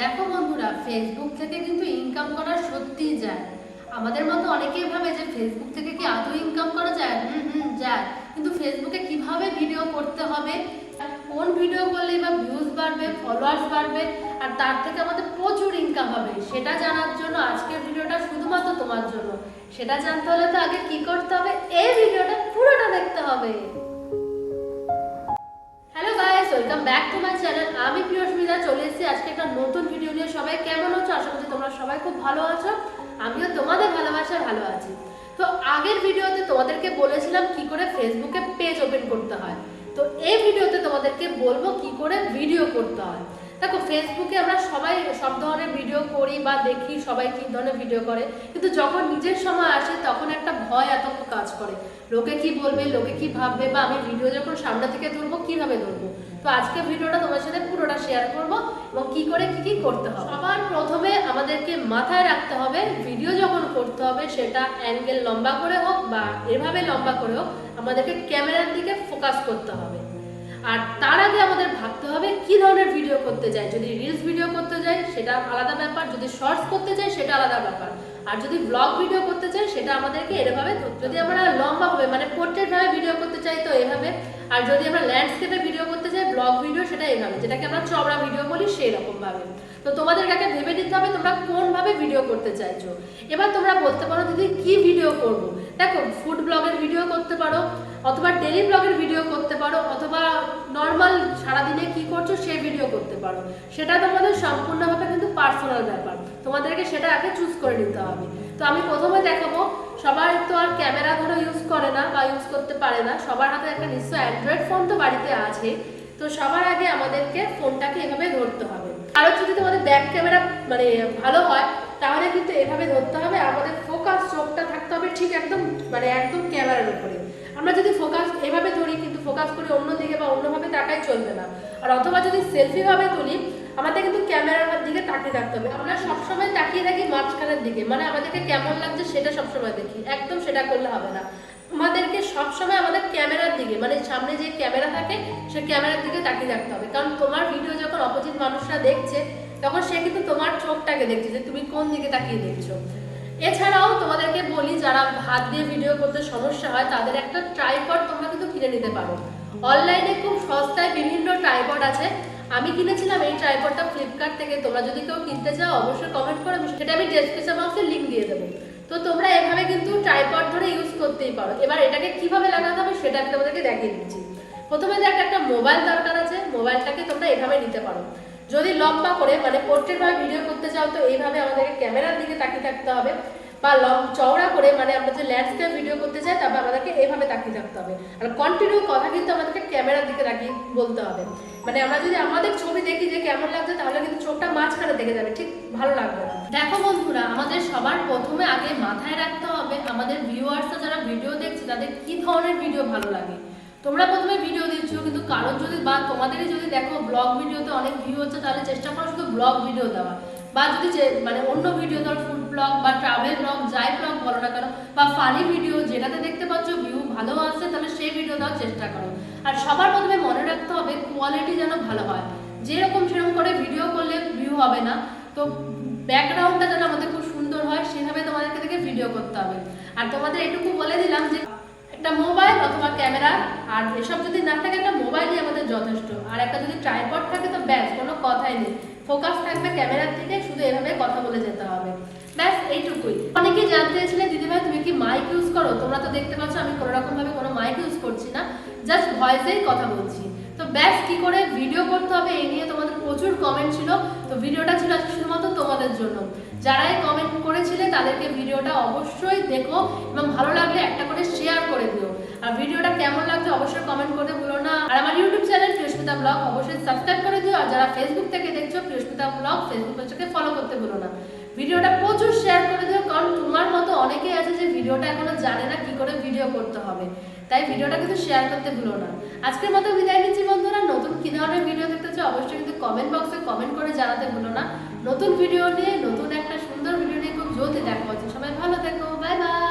দেখো বন্ধুরা ফেসবুক থেকে কিন্তু ইনকাম করা সত্যিই যায়। আমাদের মতো অনেকেই ভাবে যে ফেসবুক থেকে কি আদৌ ইনকাম করা যায়? হুম হুম, যায়। কিন্তু ফেসবুকে কীভাবে ভিডিও করতে হবে? আর কোন ভিডিও করলে বা ভিউজ বাড়বে ফলোয়ার্স বাড়বে, আর তার থেকে আমাদের প্রচুর ইনকাম হবে, সেটা জানার জন্য আজকের ভিডিওটা শুধুমাত্র তোমার জন্য। সেটা জানতে হলে তো আগে কি করতে হবে? এই ভিডিওটা পুরোটা দেখতে হবে। Hello guys welcome back to my channel আমি প্রিয়স্মিতা চলে এসেছি আজকে একটা নতুন ভিডিও নিয়ে। সবাই কেমন আছো? আশা করছি তোমরা সবাই খুব ভালো আছো। আমিও তোমাদের ভালোবাসায় ভালো আছি। তো আগের ভিডিওতে তোমাদেরকে বলেছিলাম কি করে ফেসবুকে পেজ ওপেন করতে হয়। তো এই ভিডিওতে তোমাদেরকে বলব কি করে ভিডিও করতে হয়। দেখো ফেসবুকে আমরা সবাই সব বা দেখি সবাই কি ধরনের ভিডিও করে। কিন্তু যখন নিজের সময় আসে, তখন একটা ভয়, আতঙ্ক কাজ করে। লোকে কি বলবে, লোকে কি ভাববে, বা আমি ভিডিও যখন সামনে থেকে ধরবো কীভাবে ধরবো তো আজকে ভিডিওটা তোমার সাথে পুরোটা শেয়ার করব এবং কি করে, কি কি করতে হবে। সবার প্রথমে আমাদেরকে মাথায় রাখতে হবে ভিডিও যখন করতে হবে, সেটা অ্যাঙ্গেল লম্বা করে হোক বা এভাবে লম্বা করে হোক, আমাদেরকে ক্যামেরার দিকে ফোকাস করতে হবে। আর তার আগে আমাদের ভাবতে হবে কি ধরনের ভিডিও করতে চাই যদি রিলস ভিডিও করতে যাই, সেটা আলাদা ব্যাপার। যদি শর্টস করতে চাই সেটা আলাদা ব্যাপার। আর যদি ব্লগ ভিডিও করতে চাই সেটা আমাদেরকে এভাবে যদি আমরা লম্বা হবে মানে পোর্ট্রেট ভাবে ভিডিও করতে চাই, তো এভাবে। আর যদি আমরা ল্যান্ডস্কেপে ভিডিও করতে চাই ব্লগ ভিডিও সেটা এভাবে। যেটাকে আমরা চওড়া ভিডিও বলি, সেই রকম ভাবে। তো তোমাদের কাছে ভেবে নিতে হবে তোমরা কোন ভাবে ভিডিও করতে চাইছো। এবার তোমরা বলতে পারো, দিদি, কি ভিডিও করব? দেখো ফুড ব্লগের ভিডিও করতে পারো, অথবা ডেলি ব্লগের ভিডিও করতে পারো, অথবা নর্মাল সারাদিনে কি করছ সেই ভিডিও করতে পারো। সেটা তোমাদের সম্পূর্ণভাবে কিন্তু পার্সোনাল ব্যাপার। তোমাদেরকে সেটা আগে চুজ করে নিতে হবে। তো আমি প্রথমে দেখাবো সবার তো আর ক্যামেরা ধরো ইউজ করে না বা ইউজ করতে পারে না। সবার হাতে একটা নিশ্চয় অ্যান্ড্রয়েড ফোন তো বাড়িতে আছে। তো সবার আগে আমাদেরকে ফোনটাকে এভাবে ধরতে হবে। আরও যদি তোমাদের ব্যাক ক্যামেরা মানে ভালো হয়, তাহলে কিন্তু এভাবে ধরতে হবে। আমাদের ফোকাস চোখটা থাকতে হবে ঠিক একদম মানে একদম ক্যামেরার উপরে আমরা যদি ফোকাস এভাবে ধরি, কিন্তু ফোকাস করে অন্য দিকে বা অন্যভাবে তাকাই চলবে না। আর অথবা যদি সেলফিভাবে তুলি, আমাদের কিন্তু ক্যামেরার দিকে তাকিয়ে থাকতে হবে। আমরা সবসময় তাকিয়ে থাকি মাঝখানের দিকে। মানে আমাদেরকে কেমন লাগছে সেটা সবসময় দেখি। একদম সেটা করলে হবে না। আমাদেরকে সবসময় আমাদের ক্যামেরার দিকে মানে সামনে যে ক্যামেরা থাকে, সে ক্যামেরার দিকে তাকিয়ে থাকতে হবে। কারণ তোমার ভিডিও যখন অপোজিট মানুষরা দেখছে, তখন সে কিন্তু তোমার চোখটাকে দেখছে যে তুমি কোন দিকে তাকিয়ে দেখছ। এছাড়াও তোমাদেরকে বলি, যারা হাত দিয়ে ভিডিও করতে সমস্যা হয়, তাদের একটা ট্রাইপড তোমরা কিন্তু কিনে নিতে পারো। অনলাইনে খুব সস্তায় বিভিন্ন ট্রাইপড আছে। আমি কিনেছিলাম এই ট্রাইপডটা ফ্লিপকার্ট থেকে। তোমরা যদি কেউ কিনতে চাও, অবশ্যই কমেন্ট করো। সেটা আমি ডেসক্রিপশন বক্সে লিঙ্ক দিয়ে দেবো। তো তোমরা এভাবে কিন্তু ট্রাইপড ধরে ইউজ করতেই পারো। এবার এটাকে কীভাবে লাগাতে হবে সেটা আমি তোমাদেরকে দেখিয়ে দিচ্ছি। প্রথমে দেখ, একটা মোবাইল দরকার আছে। মোবাইলটাকে তোমরা এভাবে নিতে পারো। যদি লম্বা করে মানে পোর্ট্রেট ভাবে ভিডিও করতে চাও, তো এইভাবে আমাদেরকে ক্যামেরার দিকে তাকিয়ে থাকতে হবে। বা লং চওড়া করে মানে আমরা যে ল্যান্ডস্কেপ ভিডিও করতে চাই, তারপর আমাদেরকে এইভাবে তাকিয়ে থাকতে হবে। আর কন্টিনিউ কথা কিন্তু আমাদেরকে ক্যামেরার দিকে তাকিয়ে বলতে হবে। মানে আমরা যদি আমাদের ছবি দেখি যে কেমন লাগছে, তাহলে কিন্তু চোখটা মাঝখানে দেখে যাবে, ঠিক ভালো লাগবে না। দেখো বন্ধুরা, আমাদের সবার প্রথমে আগে মাথায় রাখতে হবে, আমাদের ভিউয়ার্সরা যারা ভিডিও দেখছে, তাদের কি ধরনের ভিডিও ভালো লাগে? তোমরা প্রথমে ভিডিও দিচ্ছ কিন্তু কারোর যদি বা তোমাদেরই যদি দেখো ব্লগ ভিডিওতে অনেক ভিউ হচ্ছে, তাহলে চেষ্টা করো শুধু ব্লগ ভিডিও দেওয়া বা যদি মানে অন্য ভিডিও ধর ফুড ব্লগ বা ট্রাভেল ব্লগ যাই ব্লগ বলো না কেন, বা ফানি ভিডিও যেটাতে দেখতে পাচ্ছ ভিউ ভালো আসছে, তাহলে সেই ভিডিও দেওয়ার চেষ্টা করো। আর সবার প্রথমে মনে রাখতে হবে কোয়ালিটি যেন ভালো হয়। যেরকম সেরকম করে ভিডিও করলে ভিউ হবে না, তো ব্যাকগ্রাউন্ডটা যেন আমাদের খুব সুন্দর হয়, সেভাবে তোমাদেরকে থেকে ভিডিও করতে হবে। আর তোমাদের এটুকু বলে দিলাম যে একটা মোবাইল অথবা ক্যামেরা, আর এসব যদি না থাকে, একটা মোবাইলই আমাদের যথেষ্ট। আর একটা যদি ট্রাইপড থাকে, তো ব্যাস, কোনো কথাই নেই। ফোকাস থাকবে ক্যামেরার দিকে, শুধু এভাবে কথা বলে যেতে হবে। ব্যাস, এইটুকুই। অনেকেই জানতে চেয়েছিলে দিদিভাই, তুমি কি মাইক ইউজ করো? তোমরা তো দেখতে পাচ্ছ, আমি কোনো রকম কোনো মাইক ইউজ করছি না জাস্ট ভয়েসেই কথা বলছি। তো ব্যাস, কি করে ভিডিও করতে হবে এই নিয়ে তোমাদের প্রচুর কমেন্ট ছিল। তো ভিডিওটা ছিল শুধুমাত্র তোমাদের জন্য। যারাই কমেন্ট করেছিলে তাদেরকে ভিডিওটা অবশ্যই দেখো এবং ভালো লাগলে একটা করে শেয়ার করে দিও। আর ভিডিওটা কেমন লাগছে অবশ্যই কমেন্ট করতে ভুলো না। আর আমার ইউটিউব চ্যানেল প্রিয়স্মিতা ব্লগ অবশ্যই সাবস্ক্রাইব করে দিও। আর যারা ফেসবুক থেকে দেখছ প্রিয়স্মিতা ব্লগ ফেসবুক পেজটাকে ফলো করতে ভুলো না। ভিডিওটা প্রচুর শেয়ার করে দিও, কারণ তোমার মতো অনেকেই আছে যে ভিডিওটা এখনও জানে না কি করে ভিডিও করতে হবে। তাই ভিডিওটা কিন্তু শেয়ার করতে ভুলো না। আজকের মতো বিদায় নিচ্ছি বন্ধুরা। নতুন কি ধরনের ভিডিও দেখতে চাও অবশ্যই কমেন্ট বক্সে কমেন্ট করে জানাতে ভুলো না। নতুন ভিডিও নিয়ে, নতুন একটা সুন্দর ভিডিও নিয়ে খুব জলদি দেখা হচ্ছে। সবাই ভালো থেকো বাই বাই